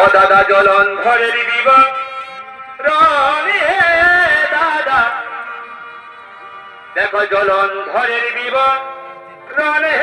অদাদা জলন ধরে ঘরের বিবাহ রনে দাদা। দেখো জ্বলন ঘরের বিবাহ রনে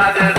I did.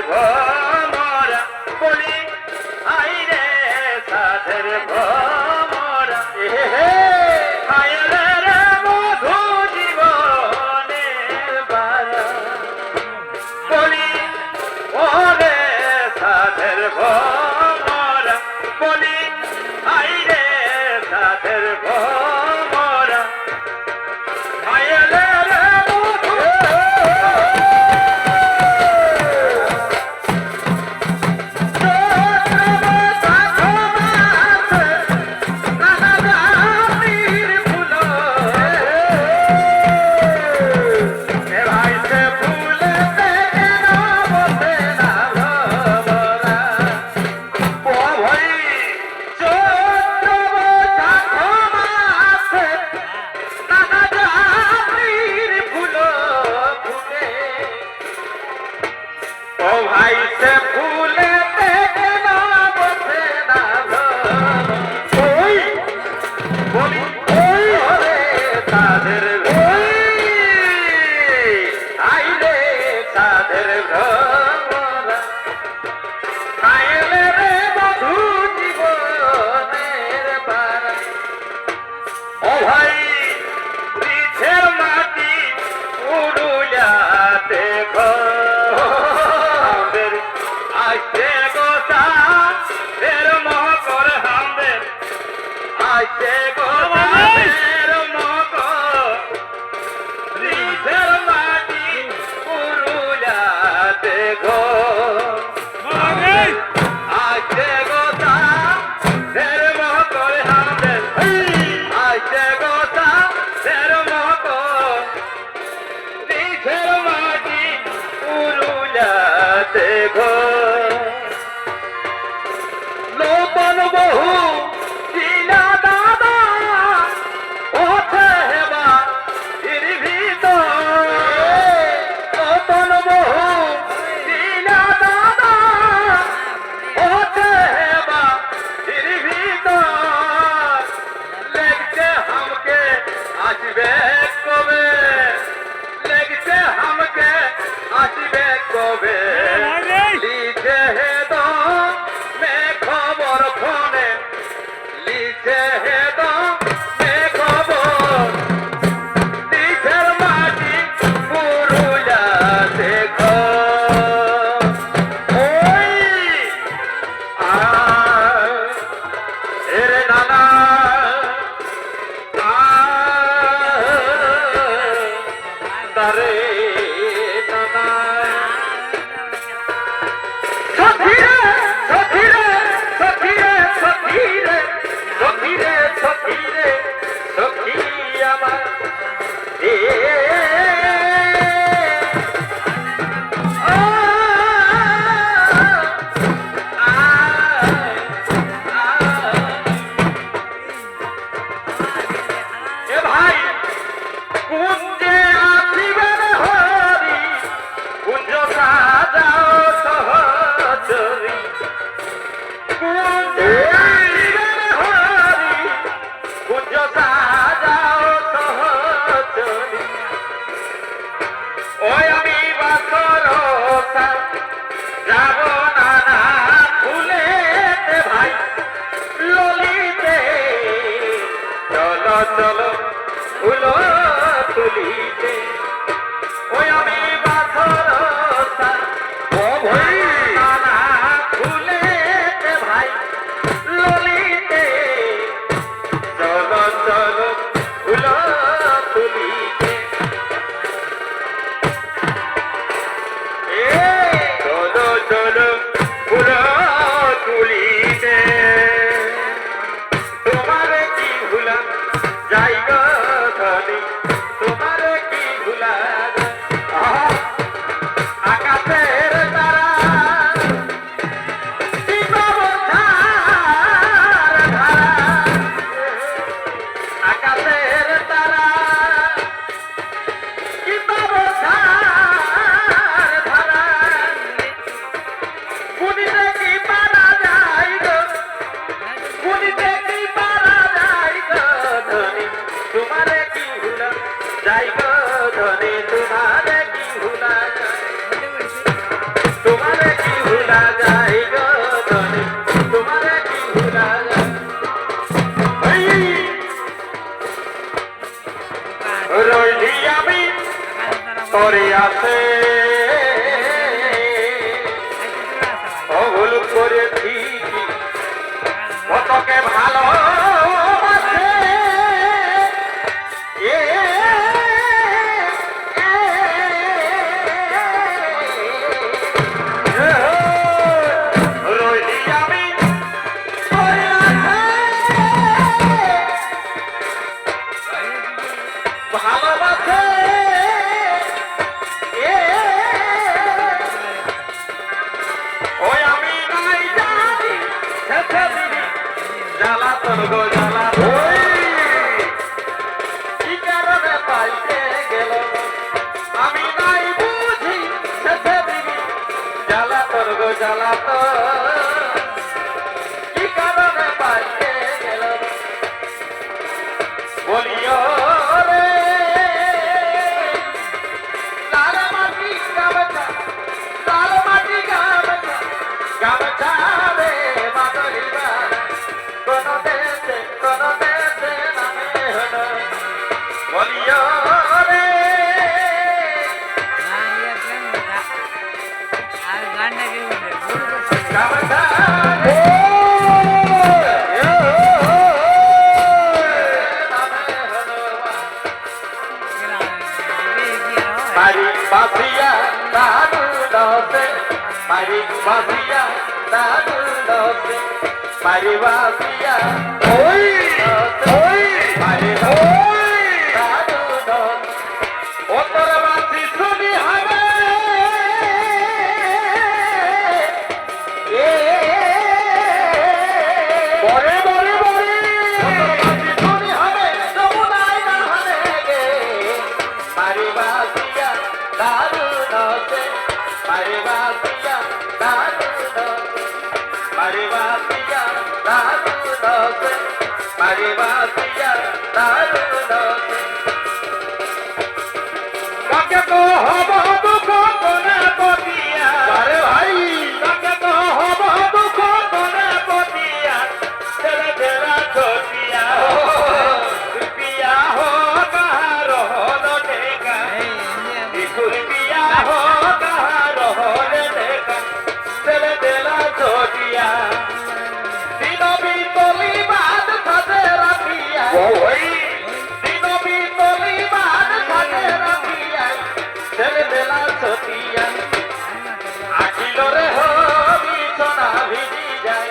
ভরা বলি আইরে সাধের ভ রাতে ঘর। জ্বালাতন। বাসিয়া দাদু দোষে। মারি বাসিয়া দাদু দোষে। মারি বাসিয়া ওই ওই মারি அறிவாசியா সতিয়া আকিল রে হবি সোনা ভিজি যায়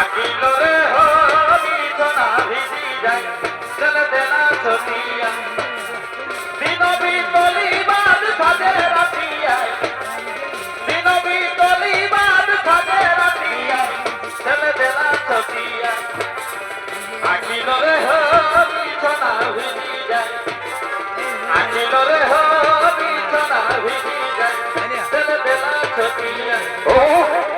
আকিল রে হবি সোনা ভিজি যায় চল দেনা সতিয়া দিন বি তলি বাদ সাজে রাখিয়ায় দিন বি তলি বাদ সাজে রাখিয়ায় চল দেনা সতিয়া আকিল রে হবি সোনা ভিজি যায় আকিল রে হবি Oh!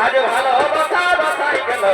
আজ ভালো কথা বাসাই গেল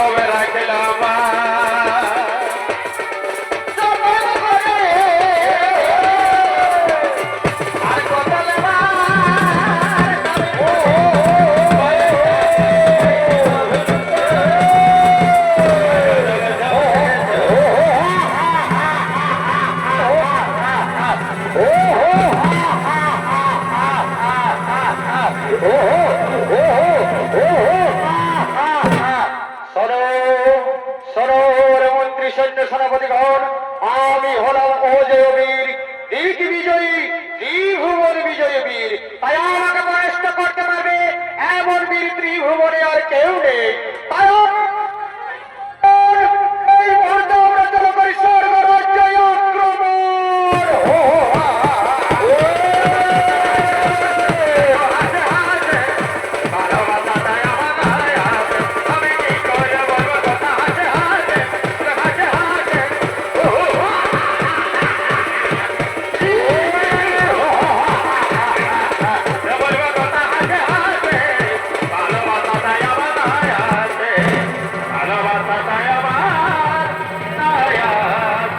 তবে রাখলাম ভুবনে আর কেউ নেই।